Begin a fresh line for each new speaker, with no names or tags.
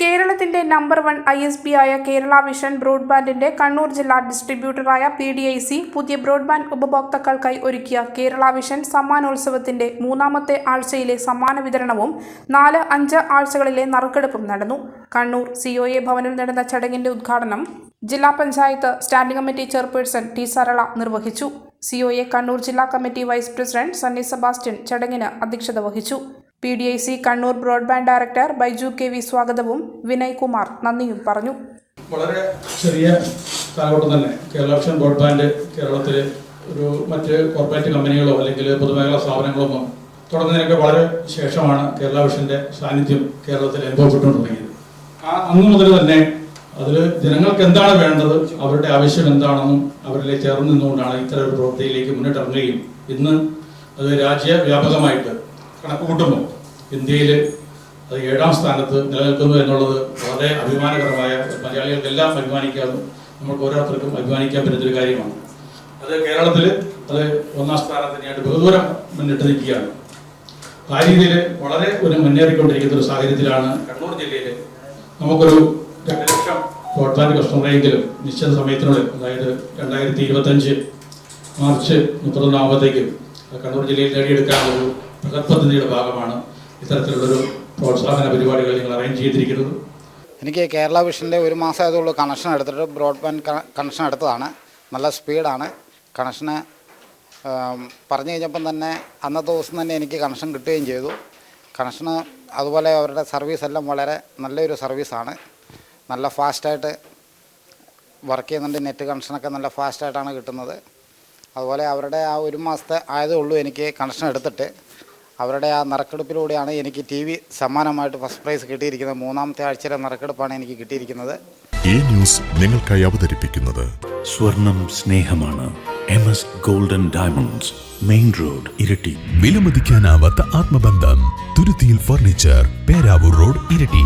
കേരളത്തിന്റെ number one I S B ആയ Kerala vision ബ്രോഡ്ബാൻഡിന്റെ കണ്ണൂർ ജില്ലാ ഡിസ്ട്രിബ്യൂട്ടറായ പി ഡി ഐ സി പുതിയ ബ്രോഡ്ബാൻഡ് ഉപഭോക്താക്കൾക്കായി ഒരുക്കിയ കേരള വിഷൻ സമ്മാനോത്സവത്തിന്റെ മൂന്നാമത്തെ ആഴ്ചയിലെ സമ്മാന വിതരണവും നാല് അഞ്ച് ആഴ്ചകളിലെ നറുക്കെടുപ്പും നടന്നു. കണ്ണൂർ സി ഒ എ ഭവനിൽ നടന്ന ചടങ്ങിന്റെ ഉദ്ഘാടനം ജില്ലാ panchayat standing committee chairperson T Sarala നിർവഹിച്ചു. സി ഒ എ കണ്ണൂർ ജില്ലാ committee vice president Sunny Sebastian ചടങ്ങിന് അധ്യക്ഷത വഹിച്ചു. P D I C Kannur broadband director Baiju K V സ്വാഗതവും വിനയ് കുമാർ നന്ദിയും പറഞ്ഞു.
വളരെ ചെറിയ കാലഘട്ടം തന്നെ കേരള ഓപ്ഷൻ ബ്രോഡ്ബാൻഡ് കേരളത്തിൽ ഒരു മറ്റ് കോർപ്പറേറ്റ് കമ്പനികളോ അല്ലെങ്കിൽ പൊതുമേഖലാ സ്ഥാപനങ്ങളോ ഒന്നും തുടങ്ങുന്നതിനൊക്കെ വളരെ ശേഷമാണ് കേരള വിഷന്റെ സാന്നിധ്യം കേരളത്തിൽ അനുഭവപ്പെട്ടു തുടങ്ങിയത് ആ അന്ന് മുതൽ തന്നെ അതിൽ ജനങ്ങൾക്ക് എന്താണ് വേണ്ടത് അവരുടെ ആവശ്യം എന്താണെന്നും അവരിലെ ചേർന്ന് നിന്നുകൊണ്ടാണ് ഇത്തരം ഒരു പ്രവൃത്തിയിലേക്ക് മുന്നിട്ടിറങ്ങുകയും ഇന്ന് അത് രാജ്യവ്യാപകമായിട്ട് കണക്ക് കൂട്ടുമ്പോൾ ഇന്ത്യയിൽ അത് ഏഴാം സ്ഥാനത്ത് നിലനിൽക്കുന്നു എന്നുള്ളത് വളരെ അഭിമാനകരമായ മലയാളികൾക്കെല്ലാം അഭിമാനിക്കാതെ നമുക്ക് ഓരോരുത്തർക്കും അഭിമാനിക്കാൻ പറ്റുന്നൊരു കാര്യമാണ്. അത് കേരളത്തിൽ അത് ഒന്നാം സ്ഥാനത്തിനായിട്ട് ബഹുദൂരം മുന്നിട്ട് നിൽക്കുകയാണ്. ആ രീതിയിൽ വളരെ ഒരു മുന്നേറിക്കൊണ്ടിരിക്കുന്ന ഒരു സാഹചര്യത്തിലാണ് കണ്ണൂർ ജില്ലയിൽ നമുക്കൊരു രണ്ട് ലക്ഷം ബ്രോഡ്ബാൻഡ് കസ്റ്റമറെങ്കിലും നിശ്ചിത സമയത്തിനുള്ളിൽ അതായത് രണ്ടായിരത്തി ഇരുപത്തഞ്ച് മാർച്ച് മുപ്പത്തൊന്നാകുമ്പോഴത്തേക്കും കണ്ണൂർ ജില്ലയിൽ നേടിയെടുക്കാനുള്ള ഒരു ബൃഹത് പദ്ധതിയുടെ ഭാഗമാണ് ഇത്തരത്തിലുള്ളൊരു പ്രോത്സാഹന പരിപാടികൾ നിങ്ങൾ അറേഞ്ച് ചെയ്തിരിക്കുന്നത്.
എനിക്ക് കേരള വിഷന്റെ ഒരു മാസമായതുള്ളൂ കണക്ഷൻ എടുത്തിട്ട് ബ്രോഡ്ബാൻഡ് കണക്ഷൻ എടുത്തതാണ്. നല്ല സ്പീഡാണ് കണക്ഷന് പറഞ്ഞു കഴിഞ്ഞപ്പം തന്നെ അന്നത്തെ ദിവസം തന്നെ എനിക്ക് കണക്ഷൻ കിട്ടുകയും ചെയ്തു. കണക്ഷന് അതുപോലെ അവരുടെ സർവീസ് എല്ലാം വളരെ നല്ലൊരു സർവീസാണ് നല്ല ഫാസ്റ്റായിട്ട് വർക്ക് ചെയ്യുന്നുണ്ട്. നെറ്റ് കണക്ഷനൊക്കെ നല്ല ഫാസ്റ്റായിട്ടാണ് കിട്ടുന്നത്. അതുപോലെ അവരുടെ ആ ഒരു മാസത്തെ ആയതേ ഉള്ളൂ എനിക്ക് കണക്ഷൻ എടുത്തിട്ട്. അവരുടെ ആ നറുക്കെടുപ്പിലൂടെയാണ് എനിക്ക് ടി വി സമ്മാനമായിട്ട് ഫസ്റ്റ് പ്രൈസ് കിട്ടിയിരിക്കുന്നത്. മൂന്നാമത്തെ ആഴ്ചയിലെ നറുക്കെടുപ്പാണ് എനിക്ക് കിട്ടിയിരിക്കുന്നത്.
ഈ ന്യൂസ് നിങ്ങൾക്കായി അവതരിപ്പിക്കുന്നത്
സ്വർണം സ്നേഹമാണ്. M S golden diamonds main road Iritty.
വിലമതിക്കാനാവാത്ത ആത്മബന്ധം തുരുത്തിയിൽ ഫർണിച്ചർ പേരാവൂർ റോഡ് ഇരട്ടി.